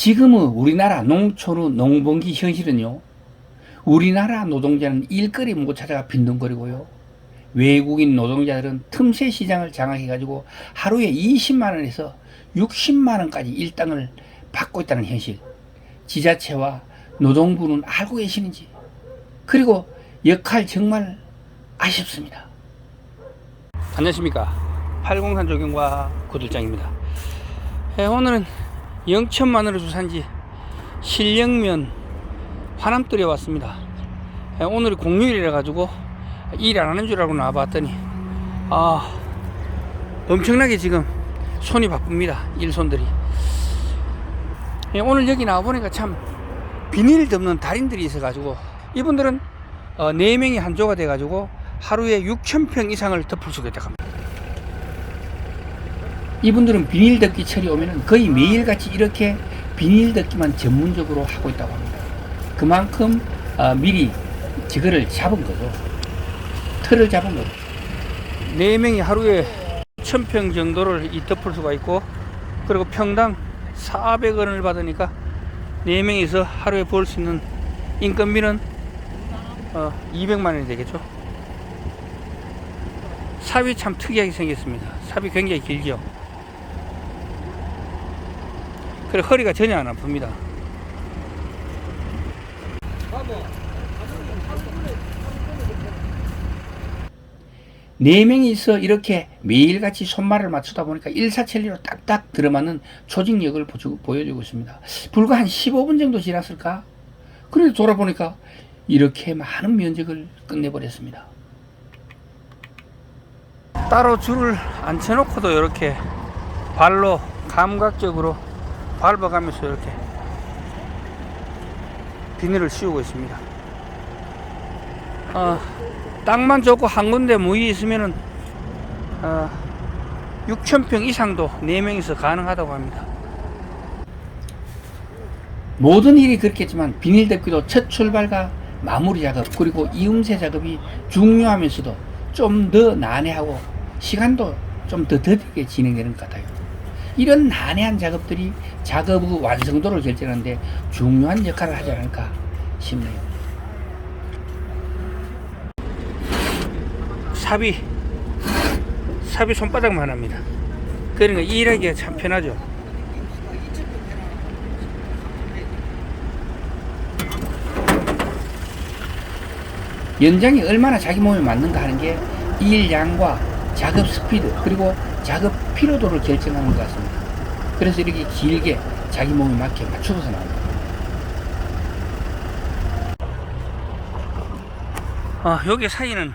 지금의 우리나라 농촌의 농번기 현실은요. 우리나라 노동자는 일거리 못 찾아가 빈둥거리고요. 외국인 노동자들은 틈새 시장을 장악해가지고 하루에 20만 원에서 60만 원까지 일당을 받고 있다는 현실. 지자체와 노동부는 알고 계시는지. 그리고 역할 정말 아쉽습니다. 안녕하십니까. 803 조경과 구들장입니다. 예, 오늘은 영천만 원을 주산지 실령면 화남뜰에 왔습니다. 예, 오늘이 공휴일이라 가지고 일 안 하는 줄 알고 나와봤더니 아 엄청나게 지금 손이 바쁩니다. 일손들이. 예, 오늘 여기 나와 보니까 참 비닐 덮는 달인들이 있어가지고 이분들은 어, 4명이 한 조가 돼가지고 하루에 6,000평 이상을 덮을 수가 있다고 합니다. 이분들은 비닐 덮기 철이 오면은 거의 매일같이 이렇게 비닐 덮기만 전문적으로 하고 있다고 합니다. 그만큼 어, 미리 저거를 잡은 거죠. 틀을 잡은 거죠. 네 명이 하루에 1000평 정도를 이 덮을 수가 있고 그리고 평당 400원을 받으니까 네 명이서 하루에 벌 수 있는 인건비는 어, 200만 원이 되겠죠. 삽이 참 특이하게 생겼습니다. 삽이 굉장히 길죠. 그래 허리가 전혀 안 아픕니다. 네 명이서 이렇게 매일같이 손말을 맞추다 보니까 일사천리로 딱딱 들어맞는 조직력을 보여주고 있습니다. 불과 한 15분 정도 지났을까? 그래도 돌아보니까 이렇게 많은 면적을 끝내버렸습니다. 따로 줄을 앉혀놓고도 이렇게 발로 감각적으로 밟아가면서 이렇게 비닐을 씌우고 있습니다. 어, 땅만 좋고 한 군데 무이 있으면은 어, 6,000평 이상도 4명이서 가능하다고 합니다. 모든 일이 그렇겠지만 비닐 덮기도 첫 출발과 마무리 작업 그리고 이음새 작업이 중요하면서도 좀 더 난해하고 시간도 좀 더 더디게 진행되는 것 같아요. 이런 난해한 작업들이 작업의 완성도를 결정하는데 중요한 역할을 하지 않을까 싶네요. 삽이 삽이 손바닥만 합니다. 그러니까 일하기가 참 편하죠. 연장이 얼마나 자기 몸에 맞는가 하는 게 일량과 작업 스피드 그리고 작업 피로도를 결정하는 것 같습니다. 그래서 이렇게 길게 자기 몸에 맞게 맞추고서 나옵니다. 아, 여기 사이는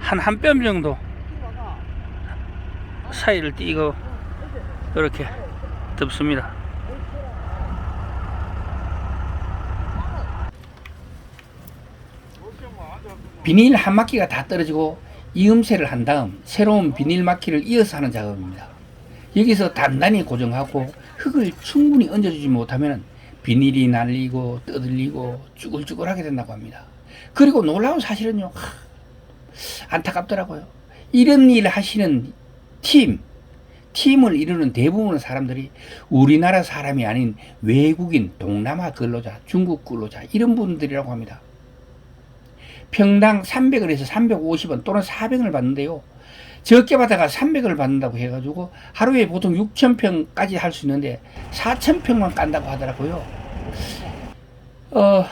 한 한 뼘 정도 사이를 띄고 이렇게 덮습니다. 비닐 한 막기가 다 떨어지고 이음새를 한 다음 새로운 비닐 막기를 이어서 하는 작업입니다. 여기서 단단히 고정하고 흙을 충분히 얹어주지 못하면 비닐이 날리고 떠들리고 쭈글쭈글하게 된다고 합니다. 그리고 놀라운 사실은요, 하, 안타깝더라고요. 이런 일 하시는 팀, 팀을 이루는 대부분의 사람들이 우리나라 사람이 아닌 외국인, 동남아 근로자, 중국 근로자, 이런 분들이라고 합니다. 평당 300원에서 350원 또는 400원을 받는데요. 적게 받아가 300원을 받는다고 해가지고 하루에 보통 6,000평까지 할 수 있는데 4,000평만 깐다고 하더라고요. 어,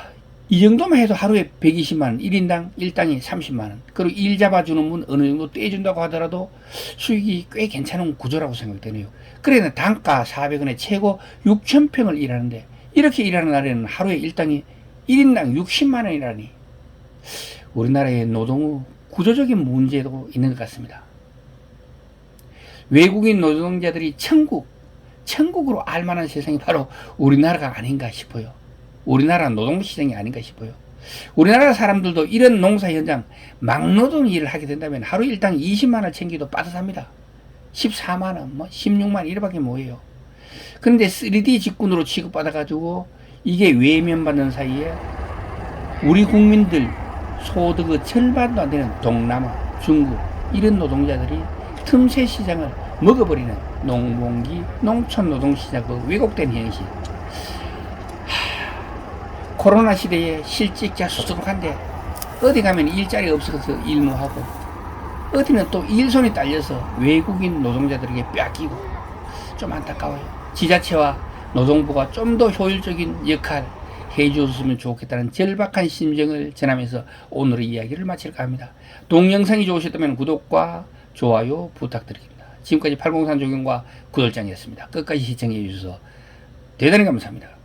이 정도만 해도 하루에 120만원, 1인당 일당이 30만원. 그리고 일 잡아주는 분 어느 정도 떼준다고 하더라도 수익이 꽤 괜찮은 구조라고 생각되네요. 그래는 단가 400원에 최고 6,000평을 일하는데 이렇게 일하는 날에는 하루에 일당이 1인당 60만원이라니 우리나라의 노동 구조적인 문제도 있는 것 같습니다. 외국인 노동자들이 천국, 천국으로 알만한 세상이 바로 우리나라가 아닌가 싶어요. 우리나라 노동시장이 아닌가 싶어요. 우리나라 사람들도 이런 농사 현장 막노동 일을 하게 된다면 하루 일당 20만원 챙기도 빠듯합니다. 14만원, 뭐 16만원 이래밖에 뭐예요. 근데 3D 직군으로 취급받아가지고 이게 외면받는 사이에 우리 국민들 소득의 절반도 안 되는 동남아, 중국 이런 노동자들이 틈새 시장을 먹어버리는 농번기 농촌 노동 시장 그 왜곡된 현실 하, 코로나 시대에 실직자 수두룩한데 어디 가면 일자리 없어서 일무하고 어디는 또 일손이 딸려서 외국인 노동자들에게 뺏기고 좀 안타까워요. 지자체와 노동부가 좀 더 효율적인 역할 해줬으면 좋겠다는 절박한 심정을 전하면서 오늘의 이야기를 마칠까 합니다. 동영상이 좋으셨다면 구독과 좋아요 부탁드립니다. 지금까지 803 조경과 구돌장이었습니다. 끝까지 시청해 주셔서 대단히 감사합니다.